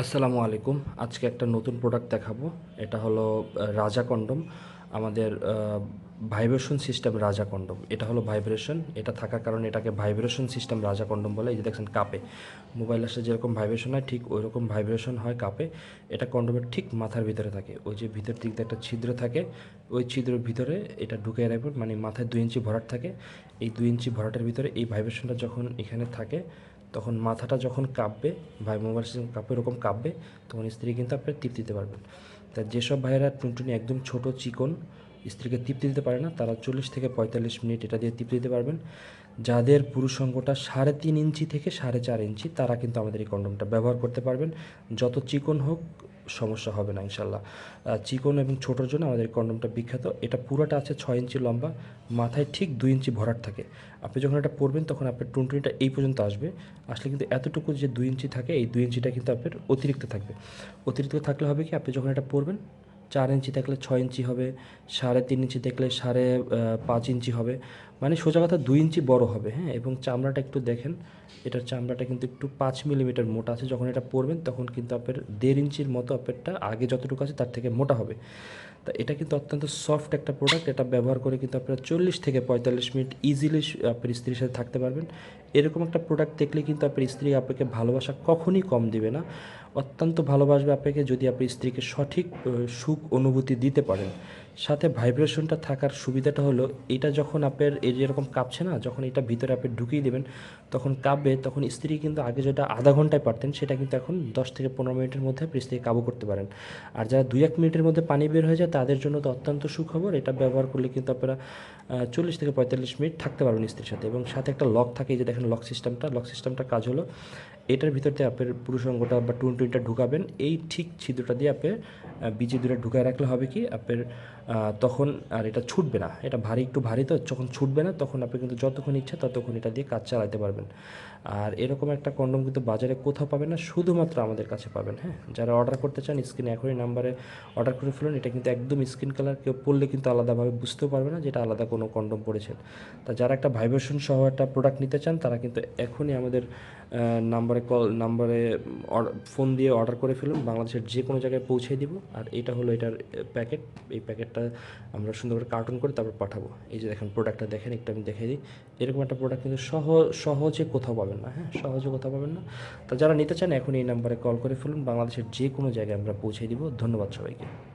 আসসালামু আলাইকুম। আজকে একটা নতুন প্রোডাক্ট দেখাবো। এটা হলো রাজা কন্ডম। আমাদের ভাইব্রেশন সিস্টেম রাজা কন্ডম এটা হলো ভাইব্রেশন এটা থাকার কারণে এটাকে ভাইব্রেশন সিস্টেম রাজা কন্ডম বলে। এই যে দেখছেন কাপে। মোবাইল আসলে যেরকম ভাইব্রেশন হয়, ঠিক ওই রকম ভাইব্রেশন হয় কাপে। এটা কন্ডোমের ঠিক মাথার ভিতরে থাকে। ওই যে ভিতর দিক দিয়ে একটা ছিদ্র থাকে, ওই ছিদ্রের ভিতরে এটা ঢুকে রাখবেন মানে মাথায় দুই ইঞ্চি ভরাট থাকে। এই দুই ইঞ্চি ভরাটের ভিতরে এই ভাইব্রেশনটা যখন এখানে থাকে, তখন মাথাটা যখন কাঁপবে, ভাই মোবাইল সিস্টেম কাঁপে এরকম কাঁপবে, তখন স্ত্রী কিন্তু আপনি টিপ দিতে পারবেন। তা যেসব ভাইয়েরা টুনটুনি একদম ছোট চিকন স্ত্রীকে তৃপ্তি দিতে পারে না, তারা চল্লিশ থেকে পঁয়তাল্লিশ মিনিট এটা দিয়ে তৃপ্তি দিতে পারবেন। যাদের পুরুষ অঙ্গটা সাড়ে তিন ইঞ্চি থেকে সাড়ে চার ইঞ্চি, তারা কিন্তু আমাদের এই কন্ডোমটা ব্যবহার করতে পারবেন। যত চিকন হোক, সমস্যা হবে না, ইনশাল্লাহ। চিকন এবং ছোটোর জন্য আমাদের কন্ডোমটা বিখ্যাত। এটা পুরোটা আছে ছয় ইঞ্চি লম্বা, মাথায় ঠিক দুই ইঞ্চি ভরাট থাকে। আপনি যখন এটা পরবেন, তখন আপনার টুনটুনিটা এই পর্যন্ত আসবে। আসলে কিন্তু এতটুকু যে দুই ইঞ্চি থাকে, এই দুই ইঞ্চিটা কিন্তু আপনার অতিরিক্ত থাকবে। অতিরিক্ত থাকলে হবে কি, আপনি যখন এটা পরবেন চার ইঞ্চি থাকলে ছয় ইঞ্চি হবে, সাড়ে তিন ইঞ্চি থাকলে সাড়ে পাঁচ ইঞ্চি হবে। মানে সোজা কথা দুই ইঞ্চি বড় হবে হ্যাঁ? এবং চামড়াটা একটু দেখেন, এটার চামড়াটা কিন্তু একটু পাঁচ মিলিমিটার মোটা আছে। যখন এটা পরবেন, তখন কিন্তু আপনার দেড় ইঞ্চির মতো আপনারটা আগে যতটুকু আছে তার থেকে মোটা হবে। তা এটা কিন্তু অত্যন্ত সফট একটা প্রোডাক্ট এটা ব্যবহার করে কিন্তু আপনারা চল্লিশ থেকে পঁয়তাল্লিশ মিনিট ইজিলি আপনার স্ত্রীর সাথে থাকতে পারবেন। এরকম একটা প্রোডাক্ট দেখলে কিন্তু আপনার স্ত্রী আপনাকে ভালোবাসা কখনই কম দিবে না। অত্যন্ত ভালোবাসবে আপনাকে যদি আপনি স্ত্রীকে সঠিক সুখ অনুভূতি দিতে পারেন। সাথে ভাইব্রেশনটা থাকার সুবিধাটা হলো, এটা যখন আপনার এই যেরকম কাঁপছে না, যখন এটা ভিতরে আপনি ঢুকিয়ে দেবেন, তখন কাঁপবে, তখন স্ত্রী কিন্তু আগে যেটা আধা ঘন্টায় পারতেন, সেটা কিন্তু এখন দশ থেকে পনেরো মিনিটের মধ্যে আপনি স্ত্রীকে কাবু করতে পারেন। আর যারা দুই এক মিনিটের মধ্যে পানি বের হয়ে যায়, তাদের জন্য তো অত্যন্ত সুখবর, এটা ব্যবহার করলে কিন্তু আপনারা চল্লিশ থেকে পঁয়তাল্লিশ মিনিট থাকতে পারবেন স্ত্রীর সাথে। এবং সাথে একটা লক থাকে যে দেখেন লক সিস্টেমটা লক সিস্টেমটা কাজ হলো, এটার ভিতর দিয়ে আপনার পুরুষ অঙ্গটা বা টুন টুনটা ঢুকাবেন, এই ঠিক ছিদ্রটা দিয়ে আপনি বিচি দুটো ঢুকায় রাখলে হবে কি, আপনার তখন আর এটা ছুটবে না। এটা ভারী, একটু ভারী তো, যখন ছুটবে না, তখন আপনি কিন্তু যতক্ষণ ইচ্ছা ততক্ষণ এটা দিয়ে কাজ চালাতে পারবেন। আর এরকম একটা কন্ডম কিন্তু বাজারে কোথাও পাবেন না, শুধুমাত্র আমাদের কাছে পাবেন হ্যাঁ? যারা অর্ডার করতে চান, স্ক্রিনে এখনই নাম্বারে অর্ডার করে ফেলুন। এটা কিন্তু একদম স্কিন কালার কেউ পড়লে কিন্তু আলাদাভাবে বুঝতেও পারবে না যেটা আলাদা কোনো কন্ডম পড়েছেন তা যারা একটা ভাইব্রেশন সহ একটা প্রোডাক্ট নিতে চান, তারা কিন্তু এখনই আমাদের নাম্বারে কল নাম্বারে ফোন দিয়ে অর্ডার করে ফেলুন। বাংলাদেশের যে কোনো জায়গায় পৌঁছে দিব। আর এটা হলো এটার প্যাকেট এই প্যাকেটটা আমরা সুন্দর করে কার্টুন করে তারপর পাঠাবো। এই যে দেখেন প্রোডাক্টটা দেখেন, একটু আমি দেখাই দিই। এরকম একটা প্রোডাক্ট কিন্তু সহ, সহজে কোথাও পাবেন না হ্যাঁ? সহজে কোথাও পাবেন না। তা যারা নিতে চান এখন এই নাম্বারে কল করে ফেলুন। বাংলাদেশের যে কোনো জায়গায় আমরা পৌঁছে দিব। ধন্যবাদ সবাইকে।